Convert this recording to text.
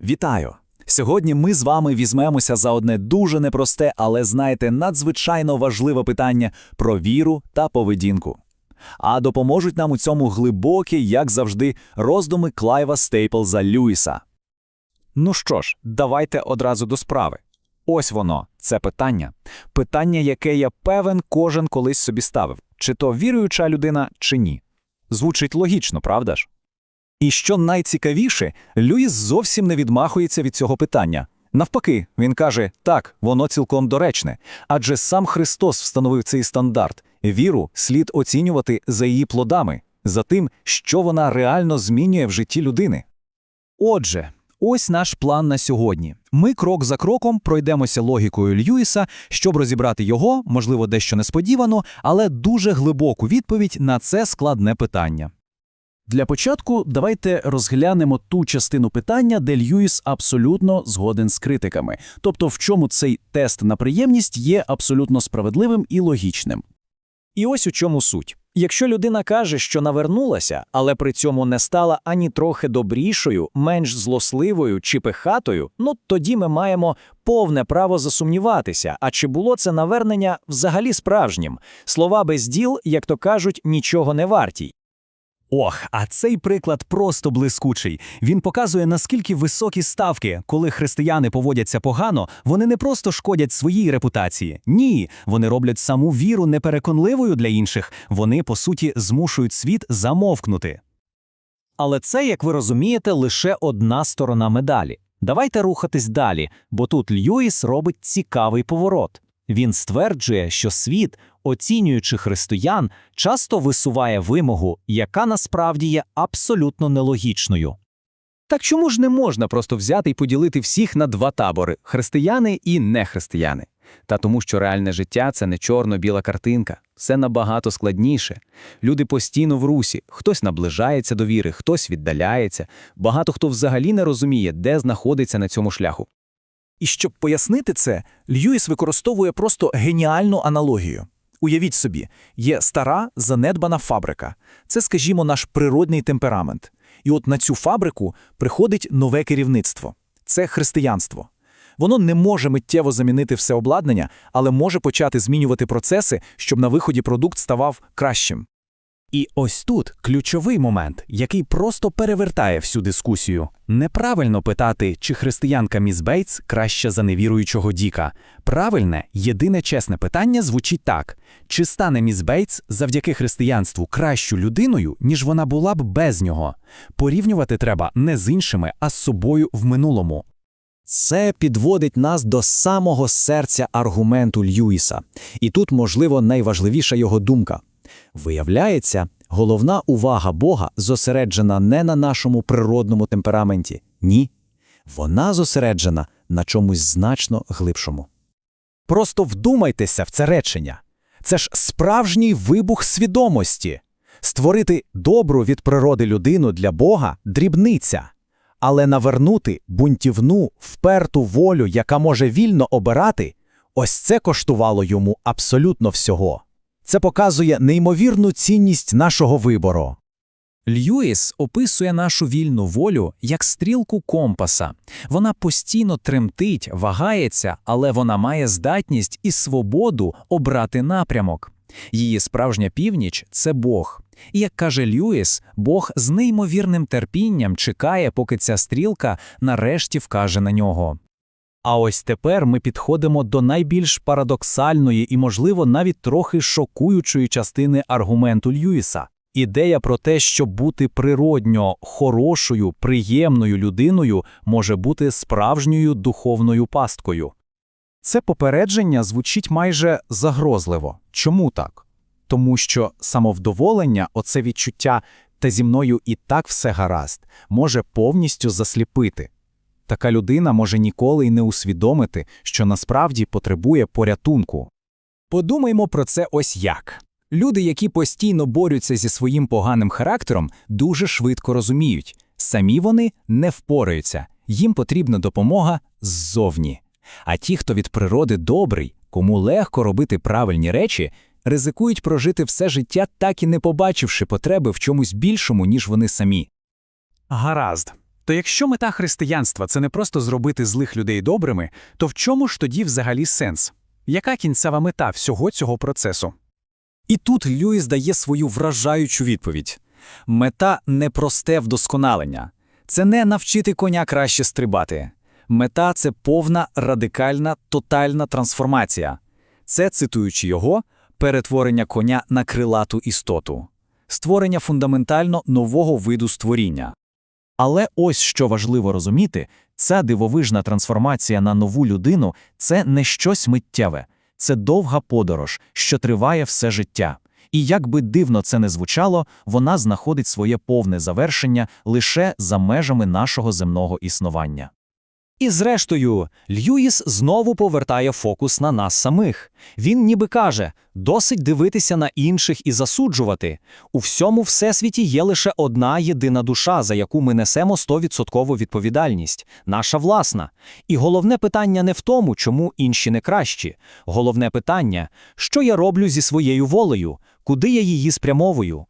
Вітаю! Сьогодні ми з вами візьмемося за одне дуже непросте, але знаєте, надзвичайно важливе питання про віру та поведінку. А допоможуть нам у цьому глибокі, як завжди, роздуми Клайва Стейплза Льюіса. Ну що ж, давайте одразу до справи. Ось воно, це питання. Питання, яке я певен, кожен колись собі ставив: чи то віруюча людина, чи ні. Звучить логічно, правда ж? І що найцікавіше, Льюіс зовсім не відмахується від цього питання. Навпаки, він каже, так, воно цілком доречне, адже сам Христос встановив цей стандарт. Віру слід оцінювати за її плодами, за тим, що вона реально змінює в житті людини. Отже, ось наш план на сьогодні. Ми крок за кроком пройдемося логікою Льюіса, щоб розібрати його, можливо, дещо несподівано, але дуже глибоку відповідь на це складне питання. Для початку давайте розглянемо ту частину питання, де Льюіс абсолютно згоден з критиками, тобто в чому цей тест на приємність є абсолютно справедливим і логічним. І ось у чому суть. Якщо людина каже, що навернулася, але при цьому не стала ані трохи добрішою, менш злосливою чи пихатою, ну тоді ми маємо повне право засумніватися, а чи було це навернення взагалі справжнім. Слова без діл, як то кажуть, нічого не варті. Ох, а цей приклад просто блискучий. Він показує, наскільки високі ставки, коли християни поводяться погано, вони не просто шкодять своїй репутації. Ні, вони роблять саму віру непереконливою для інших. Вони, по суті, змушують світ замовкнути. Але це, як ви розумієте, лише одна сторона медалі. Давайте рухатись далі, бо тут Льюіс робить цікавий поворот. Він стверджує, що світ, оцінюючи християн, часто висуває вимогу, яка насправді є абсолютно нелогічною. Так чому ж не можна просто взяти і поділити всіх на два табори християни і нехристияни? Та тому, що реальне життя це не чорно-біла картинка, все набагато складніше. Люди постійно в русі, хтось наближається до віри, хтось віддаляється, багато хто взагалі не розуміє, де знаходиться на цьому шляху. І щоб пояснити це, Льюіс використовує просто геніальну аналогію. Уявіть собі, є стара занедбана фабрика. Це, скажімо, наш природний темперамент. І от на цю фабрику приходить нове керівництво. Це християнство. Воно не може миттєво замінити все обладнання, але може почати змінювати процеси, щоб на виході продукт ставав кращим. І ось тут ключовий момент, який просто перевертає всю дискусію. Неправильно питати, чи християнка міс Бейтс краща за невіруючого Діка. Правильне, єдине чесне питання звучить так: чи стане міс Бейтс завдяки християнству кращою людиною, ніж вона була б без нього? Порівнювати треба не з іншими, а з собою в минулому. Це підводить нас до самого серця аргументу Льюіса. І тут, можливо, найважливіша його думка. Виявляється, головна увага Бога зосереджена не на нашому природному темпераменті. Ні. Вона зосереджена на чомусь значно глибшому. Просто вдумайтеся в це речення. Це ж справжній вибух свідомості. Створити добру від природи людину для Бога дрібниця, але навернути бунтівну, вперту волю, яка може вільно обирати, ось це коштувало йому абсолютно всього. Це показує неймовірну цінність нашого вибору. Льюіс описує нашу вільну волю як стрілку компаса. Вона постійно тремтить, вагається, але вона має здатність і свободу обрати напрямок. Її справжня північ це Бог. І як каже Льюіс, Бог з неймовірним терпінням чекає, поки ця стрілка нарешті вкаже на нього. А ось тепер ми підходимо до найбільш парадоксальної і, можливо, навіть трохи шокуючої частини аргументу Льюіса. Ідея про те, що бути природньо хорошою, приємною людиною може бути справжньою духовною пасткою. Це попередження звучить майже загрозливо. Чому так? Тому що самовдоволення, оце відчуття та зі мною і так все гаразд, може повністю засліпити. Така людина може ніколи й не усвідомити, що насправді потребує порятунку. Подумаймо про це ось як. Люди, які постійно борються зі своїм поганим характером, дуже швидко розуміють, самі вони не впораються, їм потрібна допомога ззовні. А ті, хто від природи добрий, кому легко робити правильні речі, ризикують прожити все життя, так і не побачивши потреби в чомусь більшому, ніж вони самі. Гаразд. То якщо мета християнства це не просто зробити злих людей добрими, то в чому ж тоді взагалі сенс? Яка кінцева мета всього цього процесу? І тут Льюіс дає свою вражаючу відповідь. Мета не просте вдосконалення. Це не навчити коня краще стрибати. Мета це повна, радикальна, тотальна трансформація. Це, цитуючи його, перетворення коня на крилату істоту, створення фундаментально нового виду створіння. Але ось що важливо розуміти, ця дивовижна трансформація на нову людину це не щось миттєве, це довга подорож, що триває все життя. І як би дивно це не звучало, вона знаходить своє повне завершення лише за межами нашого земного існування. І зрештою, Льюіс знову повертає фокус на нас самих. Він ніби каже: досить дивитися на інших і засуджувати. У всьому всесвіті є лише одна єдина душа, за яку ми несемо 100% відповідальність наша власна. І головне питання не в тому, чому інші не кращі. Головне питання, що я роблю зі своєю волею, куди я її спрямовую.